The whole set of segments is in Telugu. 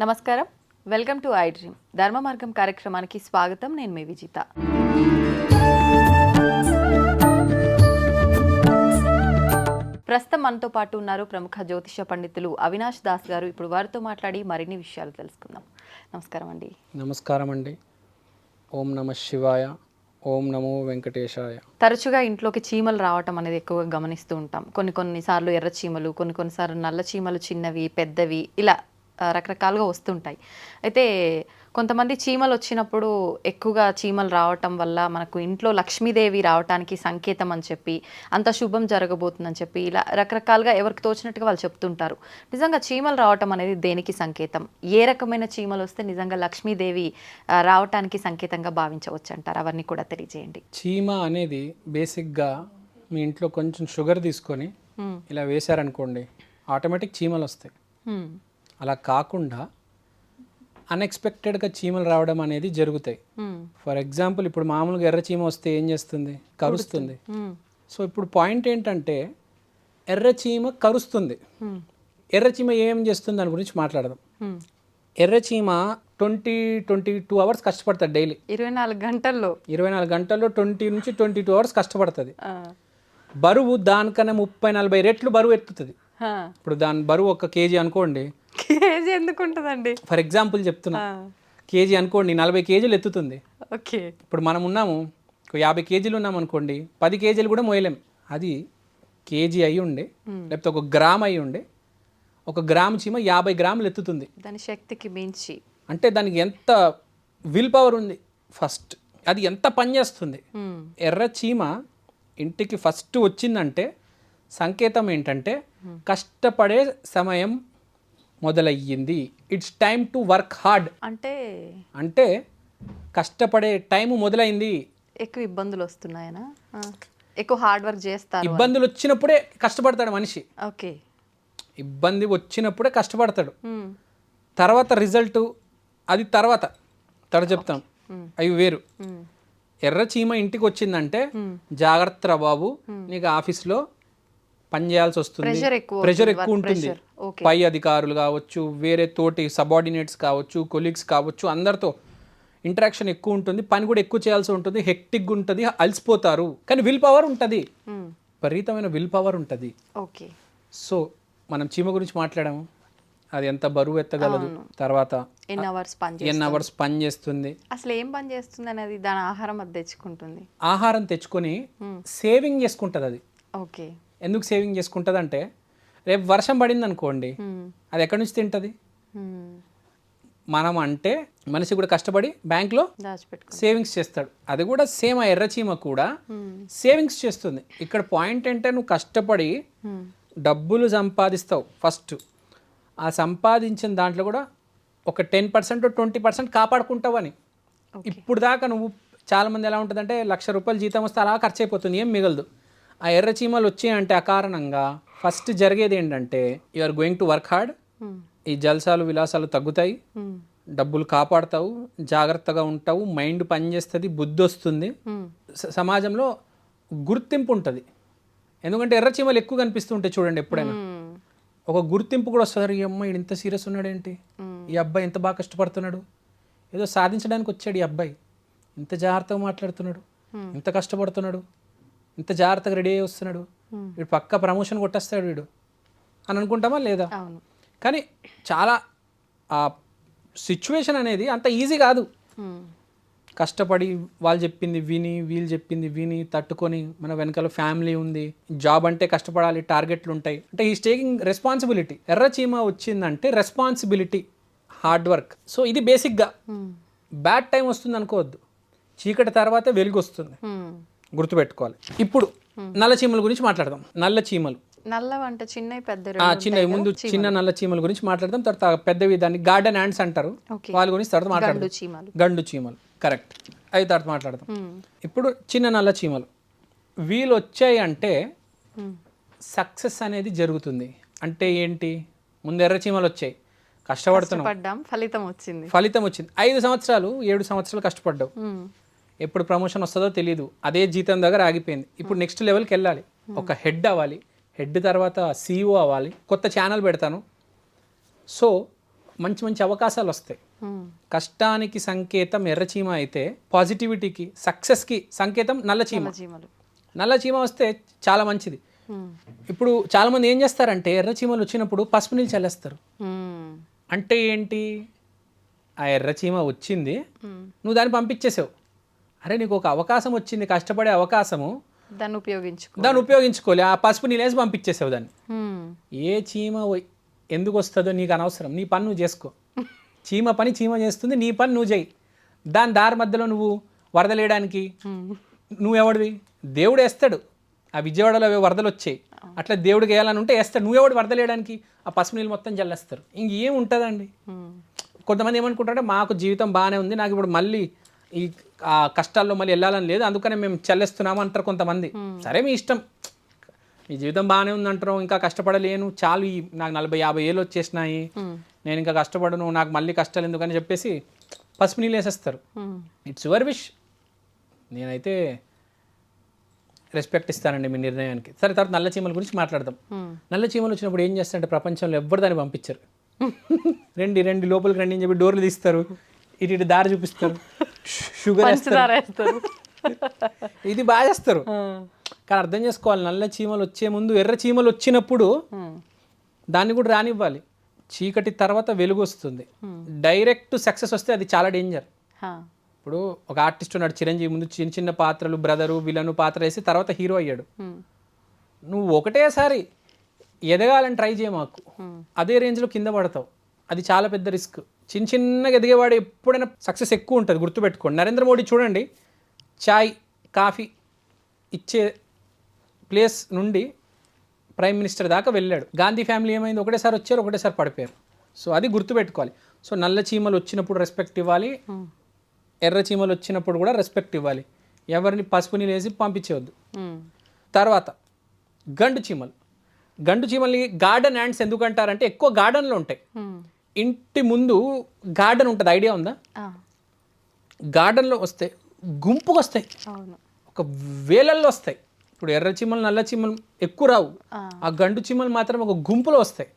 నమస్కారం. Welcome to I dream. ధర్మ మార్గం కార్యక్రమానికి స్వాగతం. నేను మీ విజిత. ప్రస్తుతం మనతో పాటు ఉన్నారు ప్రముఖ జ్యోతిష పండితులు అవినాష్ దాస్ గారు. ఇప్పుడు వారితో మాట్లాడి మరిన్ని విషయాలు తెలుసుకుందాం. నమస్కారం అండి. నమస్కారం అండి. ఓం నమ శివాయ ఓం నమో వెంకటేశాయ. తరచుగా ఇంట్లోకి చీమలు రావటం అనేది ఎక్కువగా గమనిస్తూ ఉంటాం. కొన్ని కొన్నిసార్లు ఎర్ర చీమలు కొన్ని కొన్నిసార్లు నల్ల చీమలు చిన్నవి పెద్దవి ఇలా రకరకాలుగా వస్తుంటాయి. అయితే కొంతమంది చీమలు వచ్చినప్పుడు ఎక్కువగా చీమలు రావటం వల్ల మనకు ఇంట్లో లక్ష్మీదేవి రావటానికి సంకేతం అని చెప్పి అంత శుభం జరగబోతుందని చెప్పి ఇలా రకరకాలుగా ఎవరికి తోచినట్టుగా వాళ్ళు చెప్తుంటారు. నిజంగా చీమలు రావటం అనేది దేనికి సంకేతం? ఏ రకమైన చీమలు వస్తే నిజంగా లక్ష్మీదేవి రావటానికి సంకేతంగా భావించవచ్చు అంటారు? అవన్నీ కూడా తెలియజేయండి. చీమ అనేది బేసిక్గా మీ ఇంట్లో కొంచెం షుగర్ తీసుకొని. ఇలా వేశారనుకోండి ఆటోమేటిక్ చీమలు వస్తాయి. అలా కాకుండా అన్ఎక్స్పెక్టెడ్గా చీమలు రావడం అనేది జరుగుతాయి. ఫర్ ఎగ్జాంపుల్ ఇప్పుడు మామూలుగా ఎర్ర చీమ వస్తే ఏం చేస్తుంది కరుస్తుంది. సో ఇప్పుడు పాయింట్ ఏంటంటే ఎర్ర చీమ కరుస్తుంది హ్మ్. ఎర్ర చీమ ఏం చేస్తుంది దాని గురించి మాట్లాడదాం. ఎర్ర చీమ ట్వంటీ ట్వంటీ టూ అవర్స్ కష్టపడుతుంది డైలీ ఇరవై నాలుగు గంటల్లో ఇరవై నాలుగు గంటల్లో ట్వంటీ నుంచి ట్వంటీ టూ అవర్స్ కష్టపడుతుంది. బరువు దానికన్నా ముప్పై నలభై రెట్లు బరువు ఎత్తుతుంది. ఇప్పుడు దాని బరువు ఒక కేజీ అనుకోండి కేజీ ఎందుకు ఉంటుందండి ఫర్ ఎగ్జాంపుల్ చెప్తున్నా. కేజీ అనుకోండి నలభై కేజీలు ఎత్తుతుంది. ఓకే. ఇప్పుడు మనం ఉన్నాము యాభై కేజీలు ఉన్నాం అనుకోండి పది కేజీలు కూడా మోయలేం. అది కేజీ అయి ఉండే లేకపోతే ఒక గ్రామ్ అయి ఉండే ఒక గ్రామ్ చీమ యాభై గ్రాములు ఎత్తుతుంది. దాని శక్తికి మించి. అంటే దానికి ఎంత విల్ పవర్ ఉంది? ఫస్ట్ అది ఎంత పని చేస్తుంది. ఎర్ర చీమ ఇంటికి ఫస్ట్ వచ్చిందంటే సంకేతం ఏంటంటే కష్టపడే సమయం మొదలయ్యింది. It's time to work hard అంటే అంటే కష్టపడే టైం మొదలైంది. ఎక్కువ ఇబ్బందులు వస్తున్నాయనా. ఎక్కువ హార్డ్ వర్క్ చేస్తారు ఇబ్బందులు వచ్చినప్పుడే కష్టపడతాడు మనిషి. ఓకే. ఇబ్బంది వచ్చినప్పుడే కష్టపడతాడు. హ్మ్. తర్వాత రిజల్ట్ అది తర్వాత. తర్వాత చెప్తాం. అవి వేరు. హ్మ్. ఎర్ర చీమ ఇంటికి వచ్చిందంటే జాగ్రత్త రా బాబు. నీకు ఆఫీస్లో పని చేయాల్సి వస్తుంది. ప్రెషర్ ఎక్కువ ఉంటుంది. పై అధికారులు కావచ్చు వేరే తోటి సబార్డినేట్స్ కావచ్చు కొలీగ్స్ కావచ్చు అందరితో ఇంటరాక్షన్ ఎక్కువ ఉంటుంది. పని కూడా ఎక్కువ చేయాల్సి ఉంటుంది. హెక్టిక్ ఉంటుంది అలసిపోతారు. కానీ విల్ పవర్ ఉంటుంది. విపరీతమైన విల్ పవర్ ఉంటుంది. ఓకే సో మనం చీమ గురించి మాట్లాడాము. అది ఎంత బరువు ఎత్తగలదు. తర్వాత ఎన్ని అవర్స్ పని ఎన్ని అవర్స్ పని చేస్తుంది. అసలు ఏం పని చేస్తుంది అనేది దాని ఆహారం అది తెచ్చుకుంటుంది. ఆహారం తెచ్చుకొని సేవింగ్ చేసుకుంటుంది అది. ఓకే ఎందుకు సేవింగ్ చేసుకుంటుంది అంటే రేపు వర్షం పడింది అనుకోండి. అది ఎక్కడి నుంచి తింటుంది. మనం అంటే మనిషి కూడా కష్టపడి బ్యాంక్లో సేవింగ్స్ చేస్తాడు. అది కూడా సేమ్ ఆ ఎర్రచీమ కూడా. సేవింగ్స్ చేస్తుంది. ఇక్కడ పాయింట్ ఏంటంటే నువ్వు కష్టపడి డబ్బులు సంపాదిస్తావు ఫస్ట్. ఆ సంపాదించిన దాంట్లో కూడా ఒక టెన్ పర్సెంట్ ట్వంటీ పర్సెంట్ కాపాడుకుంటావని. ఇప్పుడు దాకా నువ్వు చాలామంది ఎలా ఉంటుందంటే లక్ష రూపాయలు జీతం వస్తే అలా ఖర్చు అయిపోతుంది ఏం మిగలదు. ఆ ఎర్ర చీమలు వచ్చాయంటే అకారణంగా ఫస్ట్ జరిగేది ఏంటంటే you are going to work hard. ఈ జల్సాలు విలాసాలు తగ్గుతాయి హ్మ్. డబ్బులు కాపాడుతావు జాగ్రత్తగా ఉంటావు మైండ్ పనిచేస్తుంది బుద్ధి వస్తుంది. స- సమాజంలో గుర్తింపు ఉంటుంది ఎందుకంటే ఎర్ర చీమలు ఎక్కువ కనిపిస్తుంటాయి చూడండి ఎప్పుడైనా హ్మ్. ఒక గుర్తింపు కూడా వస్తుంది ఈ అమ్మాయి ఇంత సీరియస్ ఉన్నాడేంటి. ఈ అబ్బాయి ఎంత బాగా కష్టపడుతున్నాడు ఏదో సాధించడానికి వచ్చాడు ఈ అబ్బాయి ఇంత జాగ్రత్తగా మాట్లాడుతున్నాడు. ఇంత కష్టపడుతున్నాడు ఇంత జాగ్రత్తగా రెడీ అయ్యి వస్తున్నాడు. మ్మ్. వీడు పక్క ప్రమోషన్ కొట్టేస్తాడు వీడు. అని అనుకుంటామా లేదా? కానీ చాలా ఆ సిచ్యువేషన్ అనేది అంత ఈజీ కాదు. హ్మ్. కష్టపడి వాళ్ళు చెప్పింది విని వీళ్ళు చెప్పింది విని తట్టుకొని మన వెనకాల ఫ్యామిలీ ఉంది. జాబ్ అంటే కష్టపడాలి టార్గెట్లు ఉంటాయి. అంటే ఈస్ టేకింగ్ రెస్పాన్సిబిలిటీ ఎర్ర చీమ వచ్చిందంటే రెస్పాన్సిబిలిటీ హార్డ్ వర్క్ సో ఇది బేసిక్గా. బ్యాడ్ టైం వస్తుంది అనుకోవద్దు చీకటి తర్వాత వెలుగు వస్తుంది. గుర్తుపెట్టుకోవాలి. ఇప్పుడు నల్ల చీమల గురించి మాట్లాడదాం. నల్ల చీమలు. నల్లవి అంటే చిన్నవి పెద్ద చిన్న ముందు చిన్న నల్ల చీమల గురించి మాట్లాడదాం. తర్వాత పెద్దవి దాన్ని గార్డెన్ యాండ్స్ అంటారు. వాళ్ళ గురించి తర్వాత మాట్లాడదాం. గండు చీమలు. గండు చీమలు. కరెక్ట్. అవి తర్వాత మాట్లాడదాం. ఇప్పుడు చిన్న నల్ల చీమలు. వీళ్ళు వచ్చాయి అంటే. సక్సెస్ అనేది జరుగుతుంది. అంటే ఏంటి? ముందు ఎర్ర చీమలు వచ్చాయి. కష్టపడుతున్నాం. ఫలితం వచ్చింది. ఫలితం వచ్చింది. ఐదు సంవత్సరాలు ఏడు సంవత్సరాలు కష్టపడ్డావు. ఎప్పుడు ప్రమోషన్ వస్తుందో తెలియదు అదే జీతం దగ్గర ఆగిపోయింది. ఇప్పుడు నెక్స్ట్ లెవెల్కి వెళ్ళాలి. ఒక హెడ్ అవ్వాలి. హెడ్ తర్వాత సీఈఓ అవ్వాలి. కొత్త ఛానల్ పెడతాను. సో మంచి మంచి అవకాశాలు వస్తాయి. మ్మ్. కష్టానికి సంకేతం ఎర్రచీమ అయితే పాజిటివిటీకి సక్సెస్కి సంకేతం నల్ల చీమ. నల్ల చీమలు. నల్ల చీమ వస్తే చాలా మంచిది. ఇప్పుడు చాలామంది ఏం చేస్తారంటే ఎర్ర చీమలు వచ్చినప్పుడు పసుపు నీళ్ళు చల్లేస్తారు. అంటే ఏంటి? ఆ ఎర్ర చీమ వచ్చింది. నువ్వు దాన్ని పంపించేసావు. అరే నీకు ఒక అవకాశం వచ్చింది కష్టపడే అవకాశము. దాన్ని ఉపయోగించుకో. దాన్ని ఉపయోగించుకోలే. ఆ పసుపు నీళ్ళేసి పంపించేసావు దాన్ని. ఏ చీమ ఎందుకు వస్తుందో నీకు అనవసరం. నీ పని నువ్వు చేసుకో. చీమ పని చీమ చేస్తుంది నీ పని నువ్వు చేయి. దాని దారి మధ్యలో నువ్వు వరదలేయడానికి. నువ్వెవడివి? దేవుడు వేస్తాడు. ఆ విజయవాడలో వరదలు వచ్చాయి. అట్లా దేవుడికి వేయాలని ఉంటే వేస్తాడు. నువ్వెవడు వరదలేయడానికి? ఆ పసుపు నీళ్ళు మొత్తం జల్లేస్తారు ఇంకేం ఉంటుందండి? మ్మ్. కొంతమంది ఏమనుకుంటారంటే మాకు జీవితం బాగానే ఉంది. నాకు ఇప్పుడు మళ్ళీ ఈ ఆ కష్టాల్లో మళ్ళీ వెళ్ళాలని లేదు. అందుకనే మేము చెల్లేస్తున్నాము అంటారు కొంతమంది. సరే మీ ఇష్టం. మీ జీవితం బాగానే ఉంది అంటారు ఇంకా కష్టపడలేను. చాలు ఈ నాకు నలభై యాభై ఏళ్ళు వచ్చేసినాయి. నేను ఇంకా కష్టపడను. నాకు మళ్ళీ కష్టాలు ఎందుకని చెప్పేసి పసుపు నీళ్ళు వేసేస్తారు. ఇట్స్ యువర్ విష్ నేనైతే రెస్పెక్ట్ ఇస్తానండి మీ నిర్ణయానికి. సరే తర్వాత నల్ల చీమల గురించి మాట్లాడదాం. నల్ల చీమలు వచ్చినప్పుడు ఏం చేస్తారంటే ప్రపంచంలో ఎవ్వరు దాన్ని పంపించరు. రండి రండి లోపలికి రండి అని చెప్పి డోర్లు తీస్తారు. ఇటు ఇటు దారి చూపిస్తారు. షుగర్ వేస్తారు. ఇది బాగా చేస్తారు. కానీ అర్థం చేసుకోవాలి నల్ల చీమలు వచ్చే ముందు ఎర్ర చీమలు వచ్చినప్పుడు. దాన్ని కూడా రానివ్వాలి. చీకటి తర్వాత వెలుగు వస్తుంది. డైరెక్ట్ సక్సెస్ వస్తే అది చాలా డేంజర్. ఇప్పుడు ఒక ఆర్టిస్ట్ ఉన్నాడు చిరంజీవి ముందు చిన్న చిన్న పాత్రలు బ్రదరు విలను పాత్ర వేసి తర్వాత హీరో అయ్యాడు. నువ్వు ఒకటేసారి ఎదగాలని ట్రై చేయ మాకు. మ్మ్. అదే రేంజ్లో కింద పడతావు. అది చాలా పెద్ద రిస్క్ చిన్న చిన్నగా ఎదిగేవాడు ఎప్పుడైనా సక్సెస్ ఎక్కువ ఉంటుంది గుర్తుపెట్టుకోండి. నరేంద్ర మోడీ చూడండి చాయ్ కాఫీ ఇచ్చే ప్లేస్ నుండి ప్రైమ్ మినిస్టర్ దాకా వెళ్ళాడు. గాంధీ ఫ్యామిలీ ఏమైంది? ఒకటేసారి వచ్చారు ఒకటేసారి పడిపోయారు. సో అది గుర్తుపెట్టుకోవాలి. సో నల్ల చీమలు వచ్చినప్పుడు రెస్పెక్ట్ ఇవ్వాలి. మ్మ్. ఎర్ర చీమలు వచ్చినప్పుడు కూడా రెస్పెక్ట్ ఇవ్వాలి. ఎవరిని పసుపు నీళ్ళు వేసి పంపించేవద్దు మ్మ్. తర్వాత గండు చీమలు. గండు చీమల్ని గార్డెన్ యాండ్స్ ఎందుకు అంటారంటే ఎక్కువ గార్డెన్లో ఉంటాయి. మ్మ్. ఇంటి ముందు గార్డెన్ ఉంటుంది. ఐడియా ఉందా. గార్డెన్లో వస్తే గుంపుగా వస్తాయి. ఒక వేలల్లో వస్తాయి. ఇప్పుడు ఎర్ర చీమలు నల్ల చీమలు ఎక్కువ రావు. ఆ. గండు చీమలు మాత్రం ఒక గుంపులో వస్తాయి.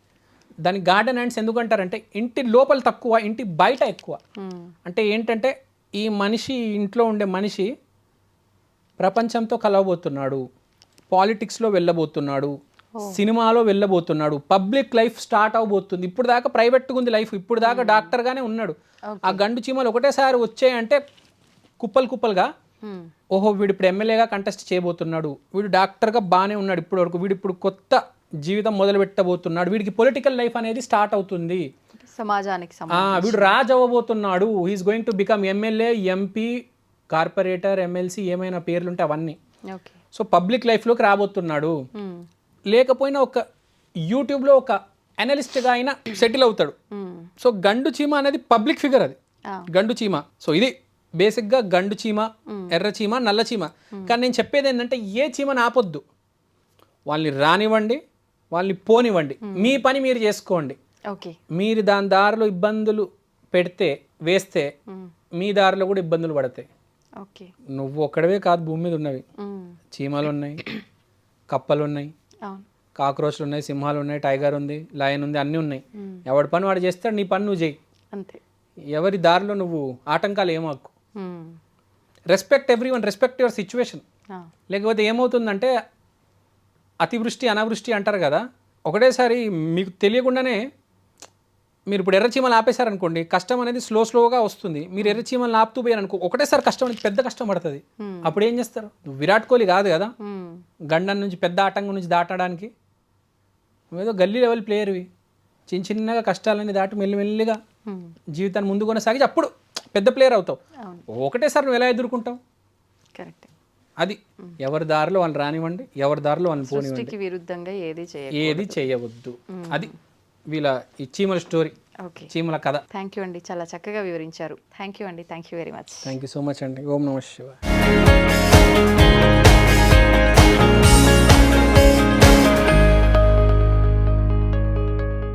దాని గార్డెన్ యాండ్స్ ఎందుకు అంటారంటే ఇంటి లోపల తక్కువ ఇంటి బయట ఎక్కువ. అంటే ఏంటంటే ఈ మనిషి ఇంట్లో ఉండే మనిషి ప్రపంచంతో కలవబోతున్నాడు. పాలిటిక్స్లో వెళ్ళబోతున్నాడు. సినిమాలో వెళ్ళబోతున్నాడు. పబ్లిక్ లైఫ్ స్టార్ట్ అవబోతుంది. ఇప్పుడు దాకా ప్రైవేట్గా ఉంది లైఫ్. ఇప్పుడు దాకా డాక్టర్గానే ఉన్నాడు. ఆ గండు చీమలు ఒకటేసారి వచ్చాయంటే కుప్పలు కుప్పలుగా. ఓహో వీడు ఇప్పుడు ఎమ్మెల్యేగా కంటెస్ట్ చేయబోతున్నాడు. వీడు డాక్టర్గా బాగానే ఉన్నాడు ఇప్పుడు వరకు వీడు ఇప్పుడు కొత్త జీవితం మొదలు పెట్టబోతున్నాడు. వీడికి పొలిటికల్ లైఫ్ అనేది స్టార్ట్ అవుతుంది. సమాజానికి వీడు రాజు అవ్వబోతున్నాడు. He's going to become MLA MP corporator MLC ఏమైనా పేర్లుంటే అవన్నీ. సో పబ్లిక్ లైఫ్లోకి రాబోతున్నాడు. లేకపోయినా ఒక యూట్యూబ్లో ఒక అనలిస్ట్గా అయినా సెటిల్ అవుతాడు. సో గండు చీమ అనేది పబ్లిక్ ఫిగర్ అది. గండు చీమ. సో ఇది బేసిక్గా గండు చీమ ఎర్ర చీమ నల్ల చీమ. కానీ నేను చెప్పేది ఏంటంటే ఏ చీమని ఆపొద్దు. వాళ్ళని రానివ్వండి వాళ్ళని పోనివ్వండి. మీ. పని మీరు చేసుకోండి. ఓకే. మీరు దాని దారిలో ఇబ్బందులు పెడితే వేస్తే. మీ. దారిలో కూడా ఇబ్బందులు పడతాయి. ఓకే. నువ్వు ఒక్కడవే కాదు భూమి మీద ఉన్నవి. చీమలు ఉన్నాయి కప్పలు ఉన్నాయి కాక్రోచ్లు ఉన్నాయి సింహాలు ఉన్నాయి టైగర్ ఉంది లయన్ ఉంది అన్నీ ఉన్నాయి. ఎవడి పని వాడు చేస్తాడు నీ పని నువ్వు చేయి అంతే ఎవరి దారిలో నువ్వు ఆటంకాలు ఏమాకు. Respect everyone respect your situation. లేకపోతే ఏమవుతుందంటే అతివృష్టి అనావృష్టి అంటారు కదా ఒకటేసారి మీకు తెలియకుండానే మీరు ఇప్పుడు ఎర్రచీమలు ఆపేశారనుకోండి కష్టం అనేది స్లో స్లోగా వస్తుంది. మీరు ఎర్రచీమలు ఆపుతూ పోయారనుకో ఒకటేసారి కష్టం అనేది పెద్ద కష్టం పడుతుంది. అప్పుడు ఏం చేస్తారు? విరాట్ కోహ్లీ కాదు కదా. గండం నుంచి పెద్ద ఆటంకం నుంచి దాటడానికి. నువ్వేదో గల్లీ లెవెల్ ప్లేయర్వి చిన్న చిన్నగా కష్టాలన్నీ దాటి మెల్లిమెల్లిగా. జీవితాన్ని ముందు కొనసాగి అప్పుడు పెద్ద ప్లేయర్ అవుతావు. ఒకటేసారి నువ్వు ఎలా ఎదుర్కొంటావు? కరెక్ట్. అది. ఎవరి దారిలో వాళ్ళు రానివ్వండి ఎవరి దారిలో వాళ్ళు పోనివ్వండి. విరుద్ధంగా ఏది ఏది చేయవద్దు. అది. వీళ్ళ ఈ చీమల స్టోరీ ఓకే. చీమల కథ. థ్యాంక్ యూ అండి. చాలా చక్కగా వివరించారు. థ్యాంక్ యూ అండి. Thank you very much thank you so much అండి. ఓం నమ శివ